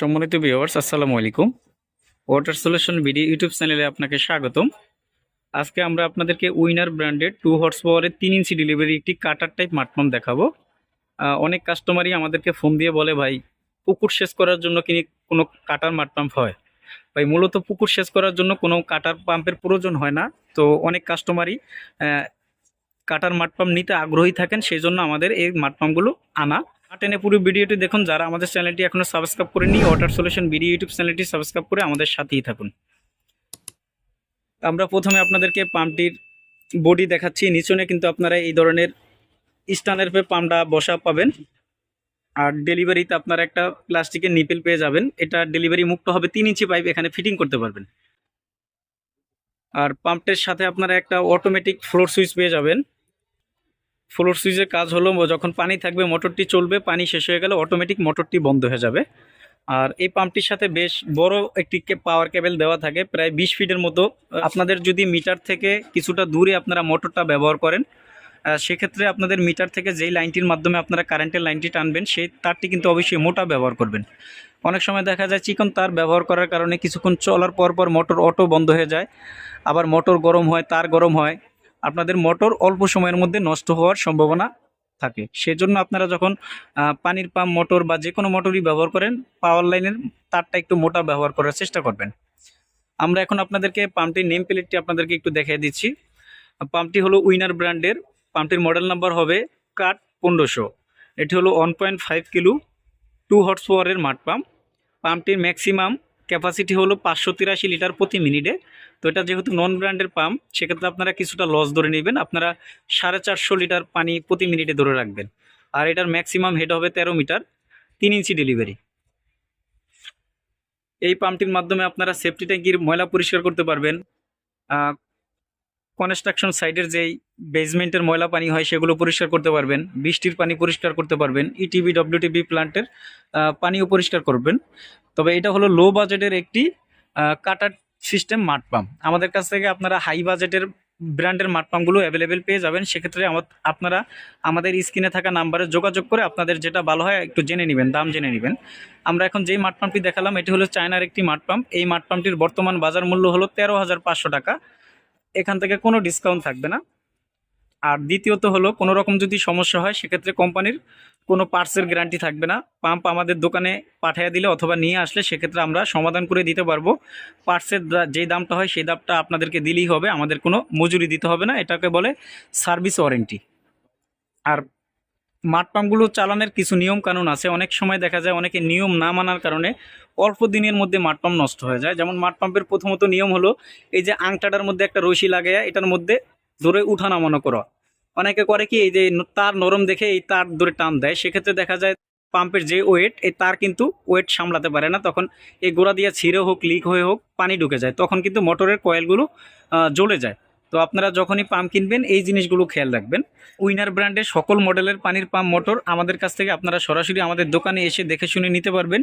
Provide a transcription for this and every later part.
সম্মানিত ভিউয়ার্স আসসালামু আলাইকুম। ওয়াটার সলিউশন ভিডিও ইউটিউব চ্যানেলে আপনাকে স্বাগতম। আজকে আমরা আপনাদেরকে উইনার ব্র্যান্ডের টু হর্স পাওয়ারের তিন ইঞ্চি ডেলিভারি একটি কাটার টাইপ মাটপাম্প দেখাবো। অনেক কাস্টমারই আমাদেরকে ফোন দিয়ে বলে, ভাই, পুকুর শেষ করার জন্য কি কোনো কাটার মাটপাম্প হয়? ভাই, মূলত পুকুর শেষ করার জন্য কোনো কাটার পাম্পের প্রয়োজন হয় না। তো অনেক কাস্টমারই কাটার মাটপাম্প নিতে আগ্রহী থাকেন সেই জন্য আমাদের এই মাটপাম্পগুলো আনা। টেনে পুরো ভিডিওটি দেখুন। যারা আমাদের চ্যানেলটি এখনও সাবস্ক্রাইব করেনি ওয়াটার সলিউশন ভিডিও ইউটিউব চ্যানেলটি সাবস্ক্রাইব করে আমাদের সাথেই থাকুন। আমরা প্রথমে আপনাদেরকে পাম্পটির বডি দেখাচ্ছি। নিচনে কিন্তু আপনারা এই ধরনের স্টানের পে পাম্পটা বসা পাবেন। আর ডেলিভারিতে আপনারা একটা প্লাস্টিকের নিপেল পেয়ে যাবেন। এটা ডেলিভারি মুক্ত হবে তিন ইঞ্চি পাইপ এখানে ফিটিং করতে পারবেন। আর পাম্পটের সাথে আপনারা একটা অটোমেটিক ফ্লোর সুইচ পেয়ে যাবেন। ফ্লোর সুইচের কাজ হলো যখন পানি থাকবে মোটরটি চলবে পানি শেষ হয়ে গেলে অটোমেটিক মোটরটি বন্ধ হয়ে যাবে। আর এই পাম্পটির সাথে বেশ বড় একটি পাওয়ার কেবেল দেওয়া থাকে প্রায় বিশ ফিটের মতো। আপনাদের যদি মিটার থেকে কিছুটা দূরে আপনারা মোটরটা ব্যবহার করেন সেক্ষেত্রে আপনাদের মিটার থেকে যেই লাইনটির মাধ্যমে আপনারা কারেন্টের লাইনটি টানবেন সেই তারটি কিন্তু অবশ্যই মোটা ব্যবহার করবেন। অনেক সময় দেখা যায় চিকন তার ব্যবহার করার কারণে কিছুক্ষণ চলার পর পর মোটর অটো বন্ধ হয়ে যায় আবার মোটর গরম হয় তার গরম হয়। আপনাদের মোটর অল্প সময়ের মধ্যে নষ্ট হওয়ার সম্ভাবনা থাকে। সেজন্য আপনারা যখন পানির পাম্প, মোটর বা যে কোনো মোটরই ব্যবহার করেন পাওয়ার লাইনের তারটা একটু মোটা ব্যবহার করার চেষ্টা করবেন। আমরা এখন আপনাদেরকে পাম্পটির নেম প্লেটটি আপনাদেরকে একটু দেখিয়ে দিচ্ছি। পাম্পটি হলো উইনার ব্র্যান্ডের, পাম্পটির মডেল নাম্বার হবে কাট পনেরোশো। এটি হলো one point five kilo two horse পাওয়ারের মাঠ পাম্প। পাম্পটির ম্যাক্সিমাম ক্যাপাসিটি হলো পাঁচশো তিরাশি লিটার প্রতি মিনিটে। তো এটা যেহেতু নন ব্র্যান্ডের পাম্প সেক্ষেত্রে আপনারা কিছুটা লস ধরে নেবেন। আপনারা সাড়ে চারশো লিটার পানি প্রতি মিনিটে ধরে রাখবেন। আর এটার ম্যাক্সিমাম হেড হবে তেরো মিটার, তিন ইঞ্চি ডেলিভারি এই পাম্পটির মাধ্যমে আপনারা সেফটি ট্যাঙ্কির ময়লা পরিষ্কার করতে পারবেন। কনস্ট্রাকশন সাইডের যেই বেসমেন্টের ময়লা পানি হয়, সেগুলো পরিষ্কার করতে পারবেন, বৃষ্টির পানি পরিষ্কার করতে পারবেন ইটিভি ডব্লিউটিভি প্লান্টের পানিও পরিষ্কার করবেন। তবে এটা হলো লো বাজেটের একটি কাটার সিস্টেম মাঠ পাম্প আমাদের কাছ থেকে আপনারা হাই বাজেটের ব্র্যান্ডের মাঠ পাম্পগুলো অ্যাভেলেবেল পেয়ে যাবেন। সেক্ষেত্রে আপনারা আমাদের স্ক্রিনে থাকা নাম্বারে যোগাযোগ করে আপনাদের যেটা ভালো হয় একটু জেনে নেবেন, দাম জেনে নেবেন। আমরা এখন যেই মাঠ পাম্পটি দেখালাম, এটি হলো চায়নার একটি মাঠ পাম্প এই মাঠ পাম্পটির বর্তমান বাজার মূল্য হলো তেরো হাজার পাঁচশো টাকা। এখান থেকে কোনো ডিসকাউন্ট থাকবে না। আর দ্বিতীয়ত হলো, কোনো রকম যদি সমস্যা হয়, সেক্ষেত্রে কোম্পানির কোনো পার্টসের গ্যারান্টি থাকবে না। পাম্প আমাদের দোকানে পাঠিয়ে দিলে অথবা নিয়ে আসলে সেক্ষেত্রে আমরা সমাধান করে দিতে পারব। পার্টসের যেই দামটা হয়, সেই দামটা আপনাদেরকে দিলেই হবে। আমাদের কোনো মজুরি দিতে হবে না। এটাকে বলে সার্ভিস ওয়ারেন্টি আর মাঠ পাম্পগুলো চালানোর কিছু নিয়ম কানুন আছে। অনেক সময় দেখা যায় অনেকে নিয়ম না মানার কারণে অল্প দিনের মধ্যে মাঠ পাম্প নষ্ট হয়ে যায়। যেমন মাঠ পাম্পের প্রথমত নিয়ম হলো এই যে আংটাটার মধ্যে একটা রশি লাগাইয়া এটার মধ্যে ধরে উঠা নামানো করা। অনেকে করে কি এই যে তার নরম দেখে এই তার ধরে টান দেয়। সেক্ষেত্রে দেখা যায় পাম্পের যে ওয়েট, এই তার কিন্তু ওয়েট সামলাতে পারে না। তখন এই গোড়া দিয়ে ছিঁড়ে হোক, লিক হয়ে হোক, পানি ঢুকে যায়। তখন কিন্তু মোটরের কয়েলগুলো জ্বলে যায়। তো আপনারা যখনই পাম্প কিনবেন, এই জিনিসগুলো খেয়াল রাখবেন। উইনার ব্র্যান্ডের সকল মডেলের পানির পাম্প মোটর আমাদের কাছ থেকে আপনারা সরাসরি আমাদের দোকানে এসে দেখে শুনে নিতে পারবেন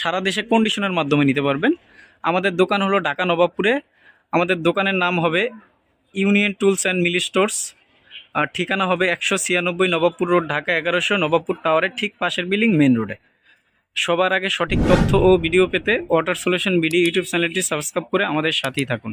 সারা দেশে কন্ডিশনের মাধ্যমে নিতে পারবেন। আমাদের দোকান হলো ঢাকা নবাবপুরে। আমাদের দোকানের নাম হবে union tools and milli stores. আর ঠিকানা হবে একশো ছিয়ানব্বই নবাবপুর রোড, ঢাকা এগারোশো, নবাবপুর টাওয়ারের ঠিক পাশের বিল্ডিং মেন রোডে। সবার আগে সঠিক তথ্য ও ভিডিও পেতে ওয়াটার সলিউশন ভিডিও ইউটিউব চ্যানেলটি সাবস্ক্রাইব করে আমাদের সাথেই থাকুন।